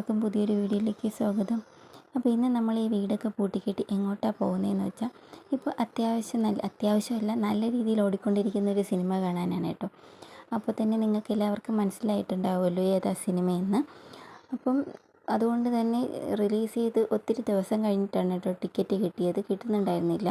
എല്ലാവർക്കും പുതിയൊരു വീഡിയോയിലേക്ക് സ്വാഗതം. അപ്പോൾ ഇന്ന് നമ്മൾ ഈ വീടൊക്കെ പൂട്ടിക്കെട്ടി എങ്ങോട്ടാണ് പോകുന്നതെന്ന് വെച്ചാൽ ഇപ്പോൾ അത്യാവശ്യം നല്ല അത്യാവശ്യമല്ല നല്ല രീതിയിൽ ഓടിക്കൊണ്ടിരിക്കുന്ന ഒരു സിനിമ കാണാനാണ് കേട്ടോ. അപ്പോൾ തന്നെ നിങ്ങൾക്ക് എല്ലാവർക്കും മനസ്സിലായിട്ടുണ്ടാവുമല്ലോ ഏതാ സിനിമയെന്ന്. അപ്പം അതുകൊണ്ട് തന്നെ റിലീസ് ചെയ്ത് ഒത്തിരി ദിവസം കഴിഞ്ഞിട്ടാണ് കേട്ടോ ടിക്കറ്റ് കിട്ടിയത്. കിട്ടുന്നുണ്ടായിരുന്നില്ല.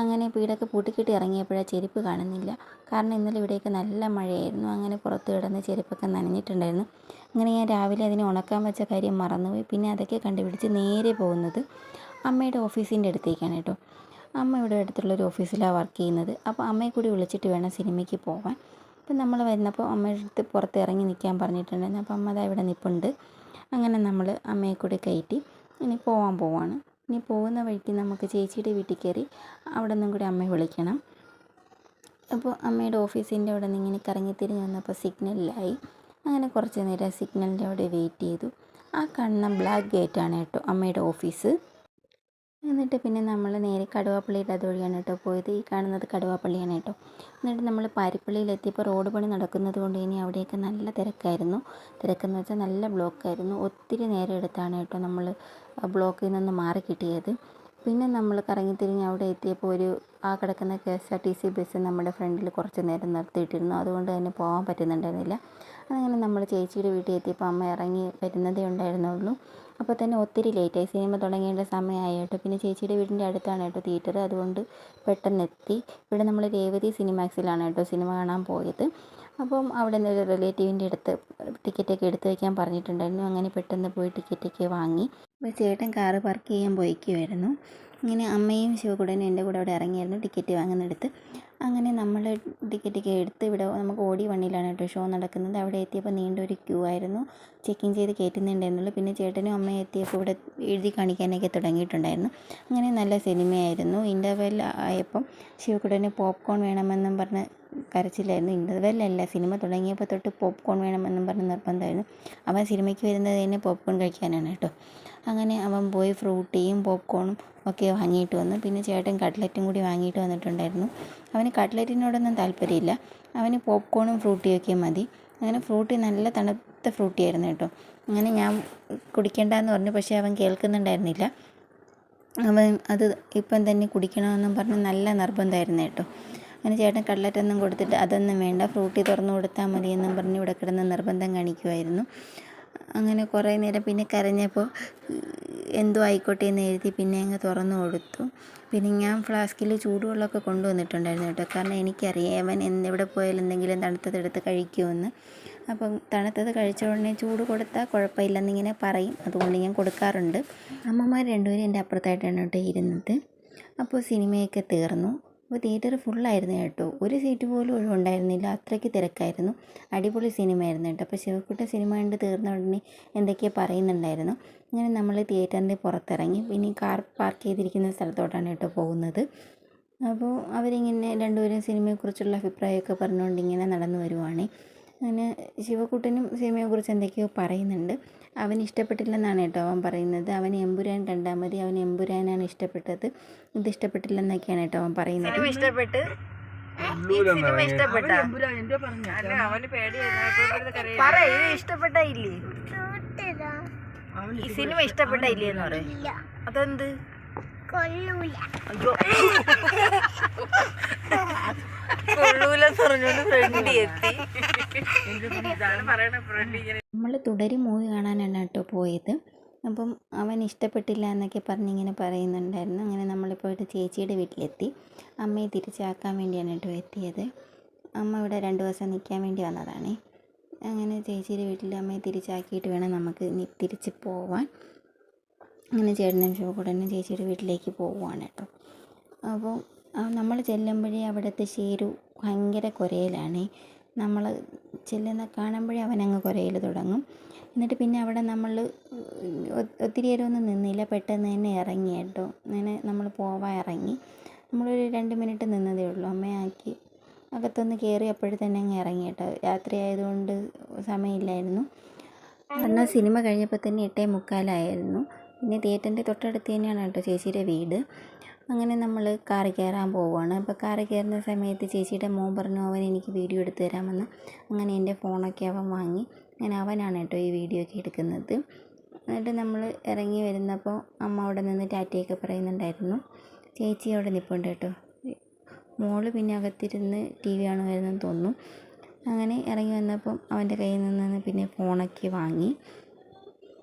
അങ്ങനെ വീടൊക്കെ പൂട്ടിക്കെട്ടി ഇറങ്ങിയപ്പോഴാണ് ചെരുപ്പ് കാണുന്നില്ല. കാരണം ഇന്നലെ ഇവിടെയൊക്കെ നല്ല മഴയായിരുന്നു. അങ്ങനെ പുറത്ത് കിടന്ന് ചെരുപ്പൊക്കെ നനഞ്ഞിട്ടുണ്ടായിരുന്നു. അങ്ങനെ ഞാൻ രാവിലെ അതിനെ ഉണക്കാൻ വെച്ച കാര്യം മറന്നുപോയി. പിന്നെ അതൊക്കെ കണ്ടുപിടിച്ച് നേരെ പോകുന്നത് അമ്മയുടെ ഓഫീസിന്റെ അടുത്തേക്കാണ് കേട്ടോ. അമ്മ ഇവിടെ അടുത്തുള്ളൊരു ഓഫീസിലാണ് വർക്ക് ചെയ്യുന്നത്. അപ്പോൾ അമ്മയെ കൂടി വിളിച്ചിട്ട് വേണം സിനിമയ്ക്ക് പോകാൻ അപ്പം നമ്മൾ വരുന്നപ്പോൾ അമ്മയുടെ അടുത്ത് പുറത്ത് ഇറങ്ങി നിൽക്കാൻ പറഞ്ഞിട്ടുണ്ടായിരുന്നു. അപ്പോൾ അമ്മ അതാ ഇവിടെ നിൽപ്പുണ്ട് അങ്ങനെ നമ്മൾ അമ്മയെ കൂടെ കയറ്റി ഇനി പോവാൻ പോവാണ്. ഇനി പോകുന്ന വഴിക്ക് നമുക്ക് ചേച്ചിയുടെ വീട്ടിൽ കയറി അവിടെ നിന്നും കൂടി അമ്മയെ വിളിക്കണം. അപ്പോൾ അമ്മയുടെ ഓഫീസിന്റെ അവിടെ നിന്ന് ഇങ്ങനെ കറങ്ങി തിരിഞ്ഞ് വന്നപ്പോൾ സിഗ്നലിലായി അങ്ങനെ കുറച്ച് നേരം സിഗ്നലിന്റെ അവിടെ വെയിറ്റ് ചെയ്തു. ആ കാണുന്ന ബ്ലാക്ക് ഗേറ്റാണ് കേട്ടോ അമ്മയുടെ ഓഫീസ്. എന്നിട്ട് പിന്നെ നമ്മൾ നേരെ കടുവാപ്പള്ളിയുടെ അതുവഴിയാണ് കേട്ടോ പോയത്. ഈ കാണുന്നത് കടുവാപ്പള്ളിയാണ് കേട്ടോ. എന്നിട്ട് നമ്മൾ പാരിപ്പള്ളിയിലെത്തിയപ്പോൾ റോഡ് പണി നടക്കുന്നത് കൊണ്ട് ഇനി അവിടെയൊക്കെ നല്ല തിരക്കായിരുന്നു. തിരക്കെന്ന് വെച്ചാൽ നല്ല ബ്ലോക്കായിരുന്നു. ഒത്തിരി നേരം എടുത്താണ് കേട്ടോ നമ്മൾ ബ്ലോക്കിൽ നിന്ന് മാറി കിട്ടിയത്. പിന്നെ നമ്മൾ കറങ്ങിത്തിരിഞ്ഞ് അവിടെ എത്തിയപ്പോൾ ഒരു ആ കിടക്കുന്ന K S R T C bus നമ്മുടെ ഫ്രണ്ടിൽ കുറച്ച് നേരം നിർത്തിയിട്ടിരുന്നു. അതുകൊണ്ട് തന്നെ പോകാൻ പറ്റുന്നുണ്ടായിരുന്നില്ല. അങ്ങനെ നമ്മൾ ചേച്ചിയുടെ വീട്ടിൽ എത്തിയപ്പോൾ അമ്മ ഇറങ്ങി വരുന്നതേ ഉണ്ടായിരുന്നുള്ളൂ. അപ്പോൾ തന്നെ ഒത്തിരി ലേറ്റായി സിനിമ തുടങ്ങേണ്ട സമയമായി കേട്ടോ പിന്നെ ചേച്ചിയുടെ വീടിന്റെ അടുത്താണ് കേട്ടോ തിയേറ്റർ അതുകൊണ്ട് പെട്ടെന്ന് എത്തി ഇവിടെ നമ്മൾ രേവതി സിനിമാക്സിലാണ് കേട്ടോ സിനിമ കാണാൻ പോയത്. അപ്പം അവിടെ നിന്ന് റിലേറ്റീവിന്റെ അടുത്ത് ടിക്കറ്റൊക്കെ എടുത്ത് വയ്ക്കാൻ പറഞ്ഞിട്ടുണ്ടായിരുന്നു. അങ്ങനെ പെട്ടെന്ന് പോയി ടിക്കറ്റൊക്കെ വാങ്ങി. ചേട്ടൻ കാറ് പാർക്ക് ചെയ്യാൻ പോയിക്കുമായിരുന്നു ഇങ്ങനെ അമ്മയും ശിവകുടനും എന്റെ കൂടെ അവിടെ ഇറങ്ങിയായിരുന്നു ടിക്കറ്റ് വാങ്ങുന്നിടത്ത്. അങ്ങനെ നമ്മൾ ടിക്കറ്റൊക്കെ എടുത്ത് ഇവിടെ നമുക്ക് ഓടി വണ്ണിലാണ് കേട്ടോ ഷോ നടക്കുന്നത്. അവിടെ എത്തിയപ്പോൾ നീണ്ടൊരു ക്യൂ ആയിരുന്നു. ചെക്കിങ് ചെയ്ത് കയറ്റുന്നുണ്ടായിരുന്നുള്ളൂ പിന്നെ ചേട്ടനും അമ്മയും എത്തിയപ്പോൾ ഇവിടെ എഴുതി കാണിക്കാനൊക്കെ തുടങ്ങിയിട്ടുണ്ടായിരുന്നു. അങ്ങനെ നല്ല സിനിമയായിരുന്നു. ഇന്റർവെൽ ആയപ്പം ശിവകുടന് പോപ്കോൺ വേണമെന്നും പറഞ്ഞ് കരച്ചിലായിരുന്നു. ഇന്റർവെല്ലല്ല സിനിമ തുടങ്ങിയപ്പോൾ തൊട്ട് പോപ്കോൺ വേണമെന്നും പറഞ്ഞ് നിർബന്ധമായിരുന്നു. അവൻ സിനിമയ്ക്ക് വരുന്നത് തന്നെ പോപ്കോൺ കഴിക്കാനാണ് കേട്ടോ. അങ്ങനെ അവൻ പോയി ഫ്രൂട്ടിയും പോപ്കോണും ഒക്കെ വാങ്ങിയിട്ട് വന്നു. പിന്നെ ചേട്ടൻ കട്ട്ലറ്റും കൂടി വാങ്ങിയിട്ട് വന്നിട്ടുണ്ടായിരുന്നു. അവന് കട്ട്ലറ്റിനോടൊന്നും താല്പര്യമില്ല. അവന് പോപ്കോണും ഫ്രൂട്ടിയും ഒക്കെ മതി. അങ്ങനെ ഫ്രൂട്ടി നല്ല തണുത്ത ഫ്രൂട്ടി ആയിരുന്നു കേട്ടോ. അങ്ങനെ ഞാൻ കുടിക്കേണ്ടെന്ന് പറഞ്ഞു. പക്ഷേ അവൻ കേൾക്കുന്നുണ്ടായിരുന്നില്ല. അവൻ അത് ഇപ്പം തന്നെ കുടിക്കണമെന്നും പറഞ്ഞ് നല്ല നിർബന്ധമായിരുന്നു കേട്ടോ. അങ്ങനെ ചേട്ടൻ കട്ട്ലറ്റൊന്നും കൊടുത്തിട്ട് അതൊന്നും വേണ്ട. ഫ്രൂട്ടി തുറന്നു കൊടുത്താൽ മതിയെന്നും പറഞ്ഞ് ഇവിടെ കിടന്ന് നിർബന്ധം കാണിക്കുമായിരുന്നു അങ്ങനെ കുറേ നേരം പിന്നെ കരഞ്ഞപ്പോൾ എന്തോ ആയിക്കോട്ടെ എന്ന് എഴുതി പിന്നെ അങ്ങ് തുറന്നു കൊടുത്തു. പിന്നെ ഞാൻ ഫ്ലാസ്കിൽ ചൂടുവെള്ളമൊക്കെ കൊണ്ടുവന്നിട്ടുണ്ടായിരുന്നു കേട്ടോ. കാരണം എനിക്കറിയാം അവൻ എവിടെ പോയാലും എന്തെങ്കിലും തണുത്തതെടുത്ത് കഴിക്കുമെന്ന്. അപ്പം തണുത്തത് കഴിച്ച ഉടനെ ചൂട് കൊടുത്താൽ കുഴപ്പമില്ലെന്നിങ്ങനെ പറയും. അതുകൊണ്ട് ഞാൻ കൊടുക്കാറുണ്ട്. അമ്മമാർ രണ്ടുപേരും എന്റെ അപ്പുറത്തായിട്ടാണ് കേട്ടോ ഇരുന്നത്. അപ്പോൾ സിനിമയൊക്കെ തീർന്നു. അപ്പോൾ തിയേറ്റർ ഫുള്ളായിരുന്നു കേട്ടോ. ഒരു സീറ്റ് പോലും ഒഴിവുണ്ടായിരുന്നില്ല അത്രയ്ക്ക് തിരക്കായിരുന്നു. അടിപൊളി സിനിമയായിരുന്നു കേട്ടോ. അപ്പോൾ ശിവക്കുട്ട സിനിമ കണ്ട് തീർന്ന ഉടനെ എന്തൊക്കെയോ പറയുന്നുണ്ടായിരുന്നു. അങ്ങനെ നമ്മൾ തിയേറ്ററിന്റെ പുറത്തിറങ്ങി. പിന്നെ കാർ പാർക്ക് ചെയ്തിരിക്കുന്ന സ്ഥലത്തോട്ടാണ് കേട്ടോ പോകുന്നത്. അപ്പോൾ അവരിങ്ങനെ രണ്ടുപേരും സിനിമയെക്കുറിച്ചുള്ള അഭിപ്രായമൊക്കെ പറഞ്ഞുകൊണ്ട് ഇങ്ങനെ നടന്നു വരുവാണ്. അങ്ങനെ ശിവക്കുട്ടനും സിനിമയെക്കുറിച്ച് എന്തൊക്കെയോ പറയുന്നുണ്ട്. അവന് ഇഷ്ടപ്പെട്ടില്ലെന്നാണ് കേട്ടോ അവൻ പറയുന്നത്. അവൻ എമ്പുരാൻ കണ്ടാൽ മതി. അവൻ എമ്പുരാനാണ് ഇഷ്ടപ്പെട്ടത്. ഇത് ഇഷ്ടപ്പെട്ടില്ലെന്നൊക്കെയാണ് കേട്ടോ അവൻ പറയുന്നത്. ഇഷ്ടപ്പെട്ട്? ഇഷ്ടപ്പെട്ട? പറ ഇത് ഇഷ്ടപ്പെട്ട ഇല്ലേ? ഈ സിനിമ ഇഷ്ടപ്പെട്ട ഇല്ലേ എന്ന് പറ. അതെന്ത്? അയ്യോ. കൊള്ളൂലെന്ന് പറഞ്ഞോണ്ട് ഫ്രണ്ട് എത്തി. നമ്മൾ തുടരും മൂവി കാണാനാണ് കേട്ടോ പോയത്. അപ്പം അവൻ ഇഷ്ടപ്പെട്ടില്ല എന്നൊക്കെ പറഞ്ഞിങ്ങനെ പറയുന്നുണ്ടായിരുന്നു. അങ്ങനെ നമ്മളിപ്പോൾ ഒരു ചേച്ചിയുടെ വീട്ടിലെത്തി. അമ്മയെ തിരിച്ചാക്കാൻ വേണ്ടിയാണ് കേട്ടോ എത്തിയത്. അമ്മ ഇവിടെ രണ്ട് ദിവസം നിൽക്കാൻ വേണ്ടി വന്നതാണ്. അങ്ങനെ ചേച്ചിയുടെ വീട്ടിൽ അമ്മയെ തിരിച്ചാക്കിയിട്ട് വേണം നമുക്ക് തിരിച്ച് പോവാൻ. അങ്ങനെ ചേട്ടനും തന്നെ ചേച്ചിയുടെ വീട്ടിലേക്ക് പോവുകയാണ് കേട്ടോ. അപ്പോൾ നമ്മൾ ചെല്ലുമ്പോഴേ അവിടുത്തെ ഷേരു ഭയങ്കര കുരയിലാണ്. നമ്മൾ ചെല്ലുന്ന കാണുമ്പോഴേ അവനങ്ങ് കുരയിൽ തുടങ്ങും. എന്നിട്ട് പിന്നെ അവിടെ നമ്മൾ ഒത്തിരി നേരമൊന്നും നിന്നില്ല. പെട്ടെന്ന് തന്നെ ഇറങ്ങി കേട്ടോ. അങ്ങനെ നമ്മൾ പോവാൻ ഇറങ്ങി. നമ്മളൊരു രണ്ട് മിനിറ്റ് നിന്നതേ ഉള്ളൂ. അമ്മയാക്കി അകത്തൊന്ന് കയറി അപ്പോഴത്തന്നെ അങ്ങ് ഇറങ്ങി കേട്ടോ. രാത്രി ആയതുകൊണ്ട് സമയമില്ലായിരുന്നു. കാരണം സിനിമ കഴിഞ്ഞപ്പോൾ തന്നെ എട്ടേ മുക്കാലായിരുന്നു. പിന്നെ തിയേറ്ററിന്റെ തൊട്ടടുത്ത് തന്നെയാണ് കേട്ടോ ചേച്ചിയുടെ വീട്. അങ്ങനെ നമ്മൾ കാറിൽ കയറാൻ പോവുകയാണ് അപ്പോൾ കാറിൽ കയറുന്ന സമയത്ത് ചേച്ചിയുടെ മോൻ പറഞ്ഞു അവൻ എനിക്ക് വീഡിയോ എടുത്ത് തരാമെന്ന്. അങ്ങനെ എന്റെ ഫോണൊക്കെ അവൻ വാങ്ങി. അങ്ങനെ അവനാണ് കേട്ടോ ഈ വീഡിയോ ഒക്കെ എടുക്കുന്നത്. എന്നിട്ട് നമ്മൾ ഇറങ്ങി വരുന്നപ്പോൾ അമ്മ അവിടെ നിന്ന് ടാറ്റയൊക്കെ പറയുന്നുണ്ടായിരുന്നു. ചേച്ചി അവിടെ നിൽപ്പുണ്ട് കേട്ടോ. മോൾ പിന്നെ അകത്തിരുന്ന് ടി വി കാണുമായിരുന്നെന്ന് തോന്നുന്നു. അങ്ങനെ ഇറങ്ങി വന്നപ്പം അവന്റെ കയ്യിൽ നിന്ന് പിന്നെ ഫോണൊക്കെ വാങ്ങി.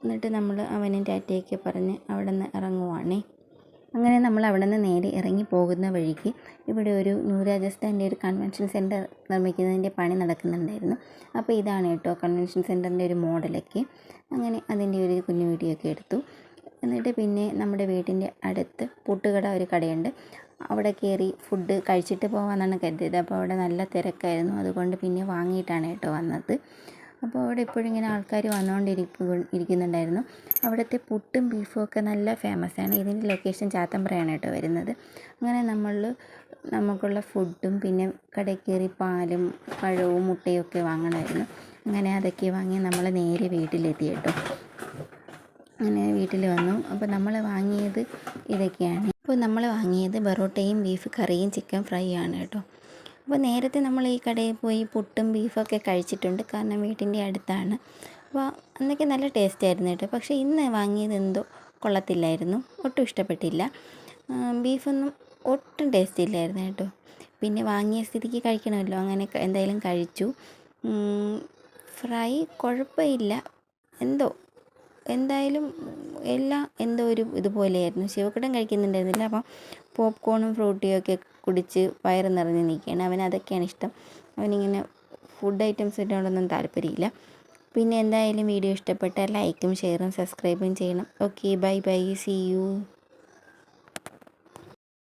എന്നിട്ട് നമ്മൾ അവനും ടാറ്റയൊക്കെ പറഞ്ഞ് അവിടെ നിന്ന് ഇറങ്ങുവാണേ. അങ്ങനെ നമ്മൾ അവിടെ നിന്ന് നേരെ ഇറങ്ങി പോകുന്ന വഴിക്ക് ഇവിടെ ഒരു ന്യൂ രാജസ്ഥാന്റെ ഒരു കൺവെൻഷൻ സെന്റർ നിർമ്മിക്കുന്നതിന്റെ പണി നടക്കുന്നുണ്ടായിരുന്നു. അപ്പോൾ ഇതാണ് കേട്ടോ കൺവെൻഷൻ സെന്ററിന്റെ ഒരു മോഡലൊക്കെ. അങ്ങനെ അതിന്റെ ഒരു കുഞ്ഞു വീഡിയോ ഒക്കെ എടുത്തു. എന്നിട്ട് പിന്നെ നമ്മുടെ വീട്ടിന്റെ അടുത്ത് പുട്ടുകട ഒരു കടയുണ്ട്. അവിടെ കയറി ഫുഡ് കഴിച്ചിട്ട് പോകാമെന്നാണ് കരുതിയത്. അപ്പോൾ അവിടെ നല്ല തിരക്കായിരുന്നു. അതുകൊണ്ട് പിന്നെ വാങ്ങിയിട്ടാണ് കേട്ടോ വന്നത്. അപ്പോൾ അവിടെ എപ്പോഴും ഇങ്ങനെ ആൾക്കാർ വന്നുകൊണ്ടിരിക്കുക ഇരിക്കുന്നുണ്ടായിരുന്നു. അവിടുത്തെ പുട്ടും ബീഫും ഒക്കെ നല്ല ഫേമസ് ആണ്. ഇതിന്റെ ലൊക്കേഷൻ ചാത്തമ്പ്രയാണ് കേട്ടോ വരുന്നത്. അങ്ങനെ നമ്മൾ നമുക്കുള്ള ഫുഡും പിന്നെ കടയിൽ കയറി പാലും പഴവും മുട്ടയും ഒക്കെ വാങ്ങണമായിരുന്നു. അങ്ങനെ അതൊക്കെ വാങ്ങി നമ്മൾ നേരെ വീട്ടിലെത്തി കേട്ടോ. അങ്ങനെ വീട്ടിൽ വന്നു. അപ്പോൾ നമ്മൾ വാങ്ങിയത് ഇതൊക്കെയാണ്. അപ്പോൾ നമ്മൾ വാങ്ങിയത് ബറോട്ടയും ബീഫ് കറിയും ചിക്കൻ ഫ്രൈ ആണ് കേട്ടോ. അപ്പോൾ നേരത്തെ നമ്മൾ ഈ കടയിൽ പോയി പുട്ടും ബീഫൊക്കെ കഴിച്ചിട്ടുണ്ട്. കാരണം വീട്ടിന്റെ അടുത്താണ്. അപ്പോൾ അന്നൊക്കെ നല്ല ടേസ്റ്റ് ആയിരുന്നു കേട്ടോ. പക്ഷേ ഇന്ന് വാങ്ങിയത് എന്തോ കൊള്ളത്തില്ലായിരുന്നു. ഒട്ടും ഇഷ്ടപ്പെട്ടില്ല. ബീഫൊന്നും ഒട്ടും ടേസ്റ്റ് ഇല്ലായിരുന്നു കേട്ടോ. പിന്നെ വാങ്ങിയ സ്ഥിതിക്ക് കഴിക്കണമല്ലോ. അങ്ങനെ എന്തായാലും കഴിച്ചു. ഫ്രൈ കുഴപ്പമില്ല. എന്തോ എന്തായാലും എല്ലാം എന്തോ ഒരു ഇതുപോലെയായിരുന്നു. ശിവക്കുട്ടൻ കഴിക്കുന്നുണ്ടായിരുന്നില്ല. അപ്പം പോപ്കോണും ഫ്രൂട്ടിയും ഒക്കെ കുടിച്ച് വയറ് നിറഞ്ഞ് നിൽക്കുകയാണ്. അവന് അതൊക്കെയാണ് ഇഷ്ടം. അവനിങ്ങനെ ഫുഡ് ഐറ്റംസ് ഐറ്റംസിനോടൊന്നും താല്പര്യമില്ല. പിന്നെ എന്തായാലും വീഡിയോ ഇഷ്ടപ്പെട്ടാൽ ലൈക്കും ഷെയറും സബ്സ്ക്രൈബും ചെയ്യണം. Okay bye bye see you